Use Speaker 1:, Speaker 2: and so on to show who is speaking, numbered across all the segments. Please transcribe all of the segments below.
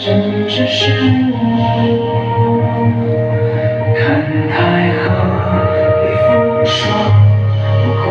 Speaker 1: 这只是看苔河历风霜目光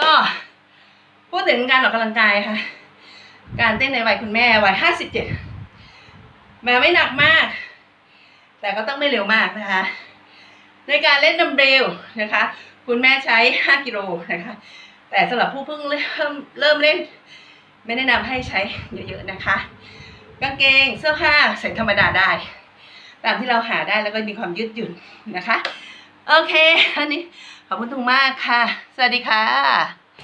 Speaker 2: ก็พูดถึงการออกกำลังกายค่ะ การเต้นในวัยคุณแม่วัยห้าสิบเจ็ดแม้ไม่หนักมาก แต่ก็ต้องไม่เร็วมากนะคะ ในการเล่นดัมเบลนะคะ คุณแม่ใช้5กิโลนะคะ แต่สำหรับผู้เพิ่งเริ่มเริ่มเล่น ไม่แนะนำให้ใช้เยอะๆนะคะ กางเกงเสื้อผ้าใส่ธรรมดาได้ ตามที่เราหาได้แล้วก็มีความยืดหยุ่นนะคะ โอเค อันนี้ ขอบคุณทุกมากค่ะ สวัสดีค่ะ